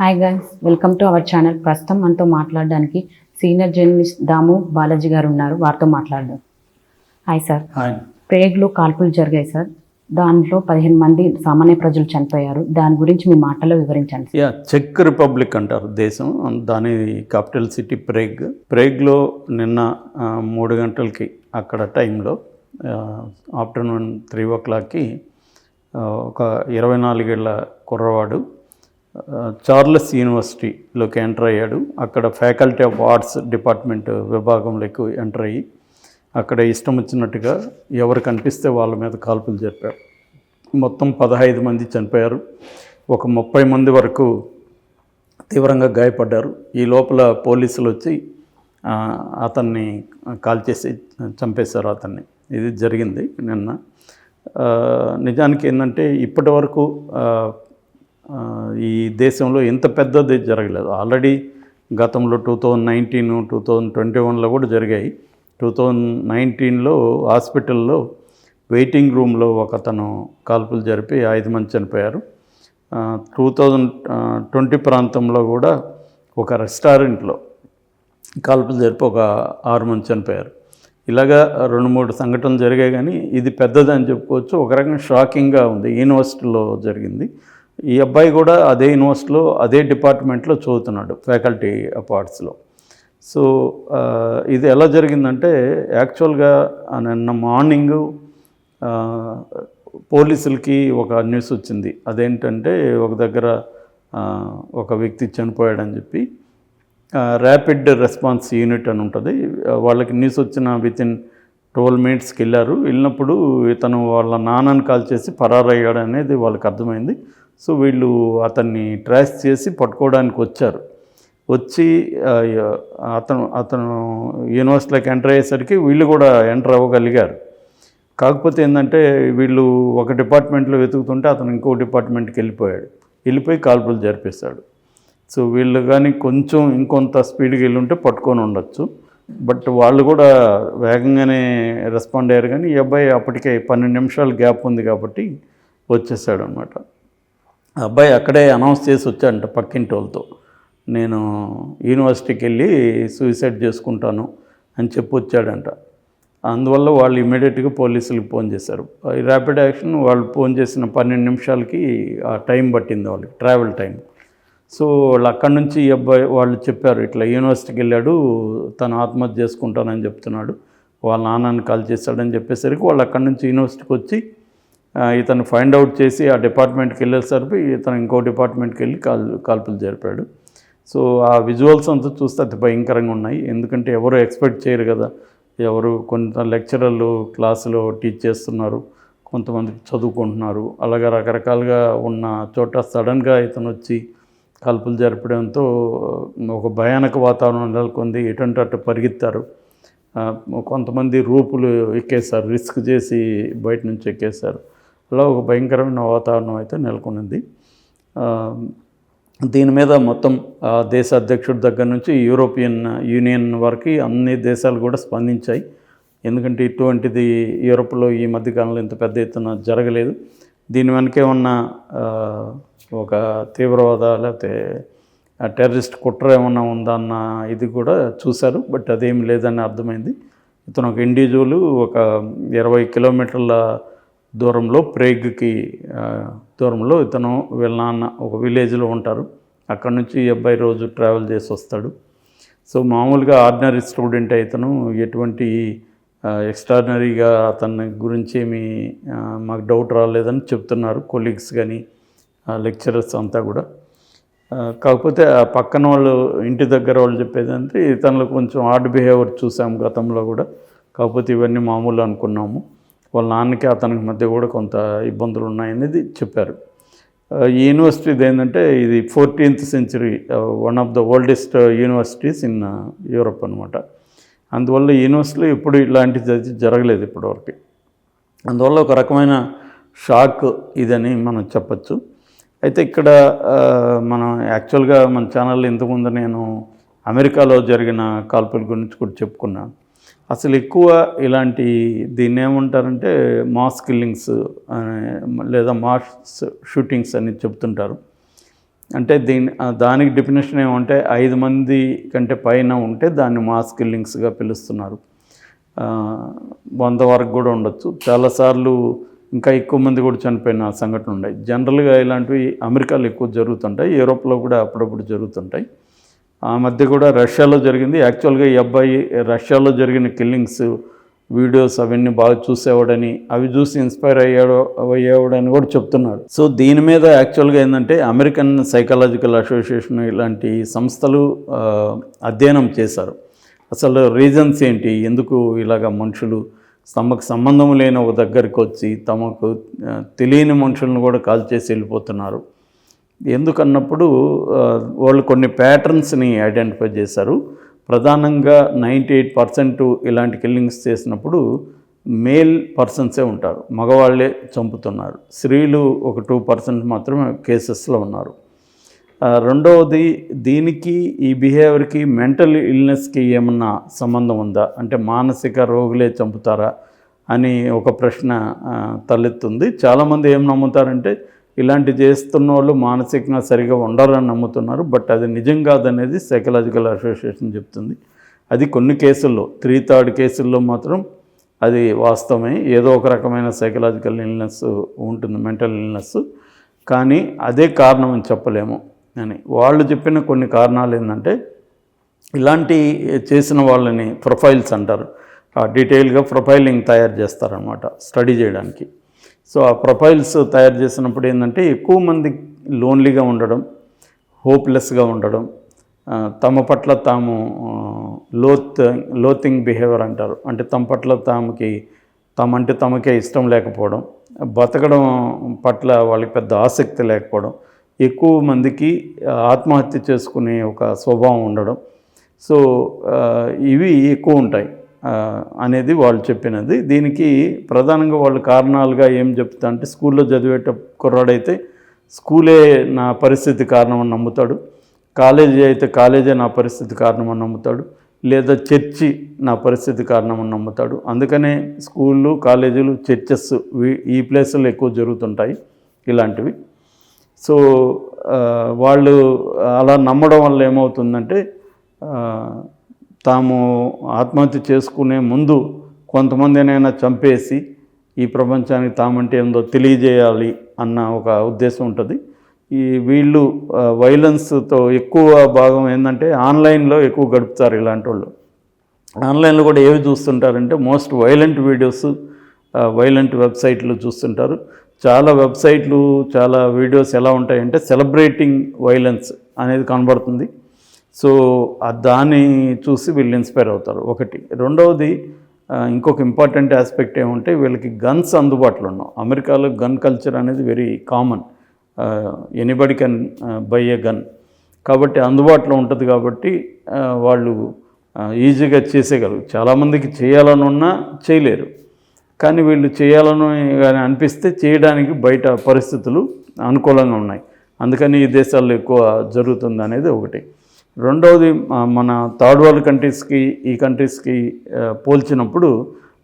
Hi guys welcome to our channel ప్రస్తుతం మనతో మాట్లాడడానికి సీనియర్ జర్నలిస్ట్ దాము బాలాజీ గారు ఉన్నారు. వారితో మాట్లాడదాం. హాయ్ సార్ ప్రేగ్లో కాల్పులు జరిగాయి సార్ దాంట్లో పదిహేను మంది సామాన్య ప్రజలు చనిపోయారు. దాని గురించి మీ మాటలో వివరించండి యా చెక్ రిపబ్లిక్ అంటారు దేశం. దాని క్యాపిటల్ సిటీ ప్రేగ్ ప్రేగ్లో నిన్న మూడు గంటలకి అక్కడ టైంలో ఆఫ్టర్నూన్ త్రీ ఓ క్లాక్కి ఒక ఇరవై నాలుగేళ్ళ కుర్రవాడు చార్లెస్ యూనివర్సిటీలోకి ఎంటర్ అయ్యాడు. అక్కడ ఫ్యాకల్టీ ఆఫ్ ఆర్ట్స్ డిపార్ట్మెంట్ విభాగంలోకి ఎంటర్ అయ్యి అక్కడ ఇష్టం వచ్చినట్టుగా ఎవరు కనిపిస్తే వాళ్ళ మీద కాల్పులు జరిపారు. మొత్తం పదహైదు మంది చనిపోయారు. ఒక ముప్పై మంది వరకు తీవ్రంగా గాయపడ్డారు. ఈ లోపల పోలీసులు వచ్చి అతన్ని అతన్ని కాల్చేసి చంపేశారు అతన్ని. ఇది జరిగింది నిన్న. నిజానికి ఏంటంటే ఇప్పటి వరకు ఈ దేశంలో ఇంత పెద్దది జరగలేదు. ఆల్రెడీ గతంలో two thousand nineteen two thousand twenty వన్లో కూడా జరిగాయి. టూ థౌజండ్ నైన్టీన్లో హాస్పిటల్లో వెయిటింగ్ రూమ్లో ఒక అతను కాల్పులు జరిపి ఐదు మంది చనిపోయారు. టూ థౌజండ్ ట్వంటీ ప్రాంతంలో కూడా ఒక రెస్టారెంట్లో కాల్పులు జరిపి ఒక ఆరు మంది చనిపోయారు. ఇలాగా రెండు మూడు సంఘటనలు జరిగాయి కానీ ఇది పెద్దదని చెప్పుకోవచ్చు. ఒక రకంగా షాకింగ్గా ఉంది. యూనివర్సిటీలో జరిగింది. ఈ అబ్బాయి కూడా అదే యూనివర్సిటీలో అదే డిపార్ట్మెంట్లో చదువుతున్నాడు ఫ్యాకల్టీ పార్ట్స్లో సో ఇది ఎలా జరిగిందంటే యాక్చువల్గా నిన్న మార్నింగ్ పోలీసులకి ఒక న్యూస్ వచ్చింది. అదేంటంటే ఒక దగ్గర ఒక వ్యక్తి చనిపోయాడని చెప్పి ర్యాపిడ్ రెస్పాన్స్ యూనిట్ అని ఉంటుంది. వాళ్ళకి న్యూస్ వచ్చిన విత్ ఇన్ ట్వెల్వ్ మినిట్స్కి వెళ్ళారు. వెళ్ళినప్పుడు ఇతను వాళ్ళ నాన్నని కాల్ చేసి పరారయ్యాడు అనేది వాళ్ళకి అర్థమైంది. సో వీళ్ళు అతన్ని ట్రాస్ చేసి పట్టుకోవడానికి వచ్చారు. వచ్చి అతను అతను యూనివర్సిటీలోకి ఎంటర్ అయ్యేసరికి వీళ్ళు కూడా ఎంటర్ అవ్వగలిగారు. కాకపోతే ఏంటంటే వీళ్ళు ఒక డిపార్ట్మెంట్లో వెతుకుతుంటే అతను ఇంకో డిపార్ట్మెంట్కి వెళ్ళిపోయాడు. వెళ్ళిపోయి కాల్పులు జరిపేశాడు. సో వీళ్ళు కానీ కొంచెం ఇంకొంత స్పీడ్కి వెళ్ళి ఉంటే పట్టుకొని ఉండొచ్చు. బట్ వాళ్ళు కూడా వేగంగానే రెస్పాండ్ అయ్యారు కానీ ఈ అబ్బాయి అప్పటికే పన్నెండు నిమిషాలు గ్యాప్ ఉంది కాబట్టి వచ్చేసాడు అనమాట అబ్బాయి అక్కడే అనౌన్స్ చేసి వచ్చాడంట పక్కింటి వాళ్ళతో నేను యూనివర్సిటీకి వెళ్ళి సూసైడ్ చేసుకుంటాను అని చెప్పి వచ్చాడంట. అందువల్ల వాళ్ళు ఇమీడియట్గా పోలీసులకు ఫోన్ చేశారు. ర్యాపిడ్ యాక్షన్ వాళ్ళు ఫోన్ చేసిన పన్నెండు నిమిషాలకి ఆ టైం పట్టింది వాళ్ళకి ట్రావెల్ టైం. సో వాళ్ళు అక్కడి నుంచి ఈ అబ్బాయి వాళ్ళు చెప్పారు ఇట్లా యూనివర్సిటీకి వెళ్ళాడు తను ఆత్మహత్య చేసుకుంటానని చెప్తున్నాడు వాళ్ళ నాన్నని కాల్ చేశాడని చెప్పేసరికి వాళ్ళు అక్కడి నుంచి యూనివర్సిటీకి వచ్చి ఇతను ఫైండ్ అవుట్ చేసి ఆ డిపార్ట్మెంట్కి వెళ్ళేసరికి ఇతను ఇంకో డిపార్ట్మెంట్కి వెళ్ళి కాల్ కాల్పులు జరిపాడు. సో ఆ విజువల్స్ అంతా చూస్తే అతి భయంకరంగా ఉన్నాయి. ఎందుకంటే ఎవరు ఎక్స్పెక్ట్ చేయరు కదా. ఎవరు కొంత లెక్చరర్లు క్లాసులో టీచ్ చేస్తున్నారు. కొంతమంది చదువుకుంటున్నారు. అలాగే రకరకాలుగా ఉన్న చోట సడన్గా ఇతను వచ్చి కాల్పులు జరపడంతో ఒక భయానక వాతావరణం నెలకొంది. ఎటువంటి అటు పరిగెత్తారు. కొంతమంది రూపులు ఎక్కేశారు. రిస్క్ చేసి బయట నుంచి ఎక్కేశారు. అలా ఒక భయంకరమైన వాతావరణం అయితే నెలకొనింది. దీని మీద మొత్తం ఆ, దేశ అధ్యక్షుడి దగ్గర నుంచి యూరోపియన్ యూనియన్ వరకు అన్ని దేశాలు కూడా స్పందించాయి. ఎందుకంటే ఇటువంటిది యూరోప్లో ఈ మధ్యకాలంలో ఇంత పెద్ద ఎత్తున జరగలేదు. దీని వెనకే ఉన్న ఒక తీవ్రవాద లేకపోతే టెర్రరిస్ట్ కుట్ర ఏమన్నా ఉందా అన్న ఇది కూడా చూశారు. బట్ అదేమి లేదని అర్థమైంది. ఇతను ఒక ఇండివిజువల్ ఒక ఇరవై కిలోమీటర్ల దూరంలో ప్రేగ్కి దూరంలో ఇతను వీళ్ళ నాన్న ఒక విలేజ్లో ఉంటారు. అక్కడ నుంచి ఈ అబ్బాయి రోజు ట్రావెల్ చేసి వస్తాడు. సో మామూలుగా ఆర్డినరీ స్టూడెంట్ ఇతను ఎటువంటి ఎక్స్ట్రాడినరీగా అతని గురించి ఏమి మాకు డౌట్ రాలేదని చెప్తున్నారు కొలీగ్స్ కానీ లెక్చరర్స్ అంతా కూడా. కాకపోతే ఆ పక్కన వాళ్ళు ఇంటి దగ్గర వాళ్ళు చెప్పేది అంటే ఇతనిలో కొంచెం ఆర్డ్ బిహేవియర్ చూసాం గతంలో కూడా. కాకపోతే ఇవన్నీ మామూలు అనుకున్నాము. వాళ్ళ నాన్నకి అతనికి మధ్య కూడా కొంత ఇబ్బందులు ఉన్నాయనేది చెప్పారు ఈ యూనివర్సిటీది ఏంటంటే ఇది fourteenth century one of the oldest universities in Europe అనమాట అందువల్ల యూనివర్సిటీలో ఇప్పుడు ఇలాంటిది జరగలేదు ఇప్పటివరకు. అందువల్ల ఒక రకమైన షాక్ ఇదని మనం చెప్పచ్చు. అయితే ఇక్కడ మనం యాక్చువల్గా మన ఛానల్లో ఇంతకుముందు నేను అమెరికాలో జరిగిన కాల్పుల గురించి కూడా చెప్పుకున్నాను. అసలు ఎక్కువ ఇలాంటి దీన్ని ఏమంటారంటే మాస్ కిల్లింగ్స్ లేదా మాస్ షూటింగ్స్ అని చెప్తుంటారు. అంటే దీని దానికి డెఫినేషన్ ఏమంటే ఐదు మంది కంటే పైన ఉంటే దాన్ని మాస్ కిల్లింగ్స్గా పిలుస్తున్నారు. వంద వరకు కూడా ఉండొచ్చు. చాలాసార్లు ఇంకా ఎక్కువ మంది కూడా చనిపోయిన సంఘటనలు ఉన్నాయి. జనరల్గా ఇలాంటివి అమెరికాలో ఎక్కువ జరుగుతుంటాయి. యూరోప్లో కూడా అప్పుడప్పుడు జరుగుతుంటాయి. ఆ మధ్య కూడా రష్యాలో జరిగింది. యాక్చువల్గా ఈ అబ్బాయి రష్యాలో జరిగిన కిల్లింగ్స్ వీడియోస్ అవన్నీ బాగా చూసేవాడని అవి చూసి ఇన్స్పైర్ అయ్యాడు అయ్యేవాడని కూడా చెప్తున్నాడు. సో దీని మీద యాక్చువల్గా ఏంటంటే అమెరికన్ సైకాలజికల్ అసోసియేషన్ ఇలాంటి సంస్థలు అధ్యయనం చేశారు. అసలు రీజన్స్ ఏంటి? ఎందుకు ఇలాగ మనుషులు తమకు సంబంధం లేని ఒక దగ్గరికి వచ్చి తమకు తెలియని మనుషులను కూడా కాల్ చేసి వెళ్ళిపోతున్నారు? ఎందుకన్నప్పుడు వాళ్ళు కొన్ని ప్యాటర్న్స్ని ఐడెంటిఫై చేశారు. ప్రధానంగా నైంటీ ఎయిట్ పర్సెంట్ ఇలాంటి కిల్లింగ్స్ చేసినప్పుడు మేల్ పర్సన్సే ఉంటారు. మగవాళ్ళే చంపుతున్నారు. స్త్రీలు ఒక టూ పర్సెంట్ మాత్రమే కేసెస్లో ఉన్నారు. రెండవది దీనికి ఈ బిహేవియర్కి మెంటల్ ఇల్నెస్కి ఏమన్నా సంబంధం ఉందా? అంటే మానసిక రోగులే చంపుతారా? అని ఒక ప్రశ్న తలెత్తుంది. చాలామంది ఏం నమ్ముతారంటే ఇలాంటి చేస్తున్న వాళ్ళు మానసికంగా సరిగా ఉండరని నమ్ముతున్నారు బట్ అది నిజం కాదనేది సైకలాజికల్ అసోసియేషన్ చెప్తుంది. అది కొన్ని కేసుల్లో త్రీ థర్డ్ కేసుల్లో మాత్రం అది వాస్తవమే. ఏదో ఒక రకమైన సైకలాజికల్ ఇల్నెస్ ఉంటుంది మెంటల్ ఇల్నెస్ కానీ అదే కారణం అని చెప్పలేము. అని వాళ్ళు చెప్పిన కొన్ని కారణాలు ఏంటంటే ఇలాంటి చేసిన వాళ్ళని ప్రొఫైల్స్ అంటారు. డీటెయిల్గా ప్రొఫైలింగ్ తయారు చేస్తారనమాట స్టడీ చేయడానికి. సో ఆ ప్రొఫైల్స్ తయారు చేసినప్పుడు ఏంటంటే ఎక్కువ మంది లోన్లీగా ఉండడం హోప్లెస్గా ఉండడం తమ పట్ల తాము లోత్ లోతింగ్ బిహేవియర్ అంటారు. అంటే తమ పట్ల తాముకి తమంటే తమకే ఇష్టం లేకపోవడం బతకడం పట్ల వాళ్ళకి పెద్ద ఆసక్తి లేకపోవడం ఎక్కువ మందికి ఆత్మహత్య చేసుకునే ఒక స్వభావం ఉండడం. సో ఇవి ఎక్కువ ఉంటాయి. అనేది వాళ్ళు చెప్పినది. దీనికి ప్రధానంగా వాళ్ళు కారణాలుగా ఏం చెప్తా అంటే స్కూల్లో చదివేట కుర్రాడైతే స్కూలే నా పరిస్థితి కారణమని నమ్ముతాడు. కాలేజీ అయితే కాలేజే నా పరిస్థితి కారణమని నమ్ముతాడు. లేదా చర్చి నా పరిస్థితి కారణమని నమ్ముతాడు. అందుకనే స్కూళ్ళు కాలేజీలు చర్చెస్ ఈ ప్లేసుల్లో ఎక్కువ జరుగుతుంటాయి ఇలాంటివి. సో వాళ్ళు అలా నమ్మడం వల్ల ఏమవుతుందంటే తాము ఆత్మహత్య చేసుకునే ముందు కొంతమందినైనా చంపేసి ఈ ప్రపంచానికి తామంటే ఏందో తెలియజేయాలి అన్న ఒక ఉద్దేశం ఉంటుంది. ఈ వీళ్ళు వైలెన్స్తో ఎక్కువ భాగం ఏంటంటే ఆన్లైన్లో ఎక్కువ గడుపుతారు ఇలాంటి వాళ్ళు ఆన్లైన్లో కూడా ఏవి చూస్తుంటారంటే మోస్ట్ వైలెంట్ వీడియోస్ వైలెంట్ వెబ్సైట్లు చూస్తుంటారు. చాలా వెబ్సైట్లు చాలా వీడియోస్ ఎలా ఉంటాయంటే సెలబ్రేటింగ్ వైలెన్స్ అనేది కనబడుతుంది. సో దాన్ని చూసి వీళ్ళు ఇన్స్పైర్ అవుతారు. ఒకటి. రెండవది ఇంకొక ఇంపార్టెంట్ ఆస్పెక్ట్ ఏమంటే వీళ్ళకి గన్స్ అందుబాటులో ఉన్నాం. అమెరికాలో గన్ కల్చర్ అనేది very common. Anybody can buy a gun. కాబట్టి అందుబాటులో ఉంటుంది కాబట్టి వాళ్ళు ఈజీగా చేసేయగలరు. చాలామందికి చేయాలని ఉన్నా చేయలేరు. కానీ వీళ్ళు చేయాలని కానీ అనిపిస్తే చేయడానికి బయట పరిస్థితులు అనుకూలంగా ఉన్నాయి. అందుకని ఈ దేశాల్లో ఎక్కువ జరుగుతుంది అనేది ఒకటి. రెండవది మన థర్డ్ వరల్డ్ కంట్రీస్కి ఈ కంట్రీస్కి పోల్చినప్పుడు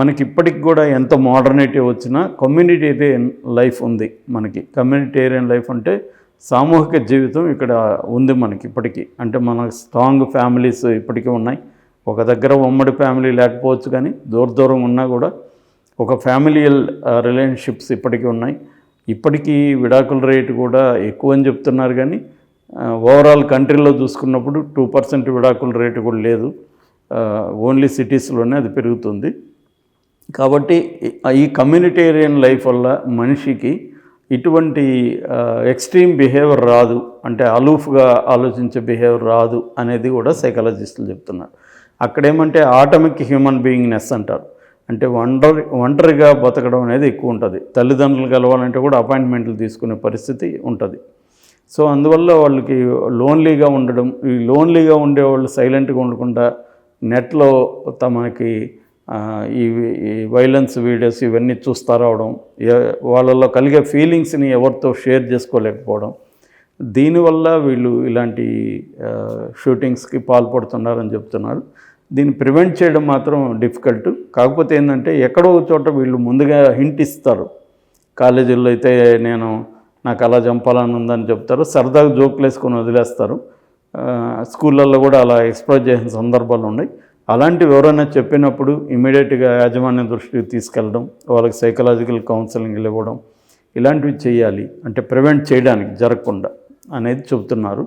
మనకి ఇప్పటికి కూడా ఎంత మోడర్నిటీ వచ్చినా కమ్యూనిటేరియన్ లైఫ్ ఉంది మనకి. కమ్యూనిటేరియన్ లైఫ్ అంటే సామూహిక జీవితం ఇక్కడ ఉంది మనకి ఇప్పటికీ. అంటే మన స్ట్రాంగ్ ఫ్యామిలీస్ ఇప్పటికీ ఉన్నాయి. ఒక దగ్గర ఉమ్మడి ఫ్యామిలీ లేకపోవచ్చు కానీ దూర దూరం ఉన్నా కూడా ఒక ఫ్యామిలియల్ రిలేషన్షిప్స్ ఇప్పటికీ ఉన్నాయి. ఇప్పటికీ విడాకుల రేటు కూడా ఎక్కువ అని చెప్తున్నారు కానీ ఓవరాల్ కంట్రీలో చూసుకున్నప్పుడు టూ పర్సెంట్ విడాకుల రేటు కూడా లేదు. ఓన్లీ సిటీస్లోనే అది పెరుగుతుంది. కాబట్టి ఈ- కమ్యూనిటేరియన్ లైఫ్ వల్ల మనిషికి ఇటువంటి ఎక్స్ట్రీమ్ బిహేవియర్ రాదు. అంటే అలూఫ్గా ఆలోచించే బిహేవియర్ రాదు అనేది కూడా సైకాలజిస్టులు చెప్తున్నారు. అక్కడేమంటే ఆటమిక్ హ్యూమన్ బీయింగ్నెస్ అంటారు. అంటే ఒంటరి ఒంటరిగా బతకడం అనేది ఎక్కువ ఉంటుంది. తల్లిదండ్రులు కలవాలంటే కూడా అపాయింట్మెంట్లు తీసుకునే పరిస్థితి ఉంటుంది. సో అందువల్ల వాళ్ళకి లోన్లీగా ఉండడం ఈ లోన్లీగా ఉండేవాళ్ళు సైలెంట్గా ఉండకుండా నెట్లో తమకి ఈ ఈ వైలెన్స్ వీడియోస్ ఇవన్నీ చూస్తా రావడం వాళ్ళలో కలిగే ఫీలింగ్స్ని ఎవరితో షేర్ చేసుకోలేకపోవడం దీనివల్ల వీళ్ళు ఇలాంటి షూటింగ్స్కి పాల్పడుతున్నారని చెప్తున్నారు. దీన్ని ప్రివెంట్ చేయడం మాత్రం డిఫికల్ట్. కాకపోతే ఏంటంటే ఎక్కడో ఒక చోట వీళ్ళు ముందుగా హింట్ ఇస్తారు. కాలేజీల్లో అయితే నేను నాకు అలా చంపాలని ఉందని చెప్తారు. సరదాగా జోకులు వేసుకొని వదిలేస్తారు. స్కూళ్ళల్లో కూడా అలా ఎక్స్ప్లోర్ చేసిన సందర్భాలు ఉన్నాయి. అలాంటివి ఎవరైనా చెప్పినప్పుడు ఇమీడియట్గా యాజమాన్య దృష్టికి తీసుకెళ్ళడం వాళ్ళకి సైకలాజికల్ కౌన్సిలింగ్ ఇవ్వడం ఇలాంటివి చేయాలి. అంటే ప్రివెంట్ చేయడానికి జరగకుండా అనేది చెబుతున్నారు.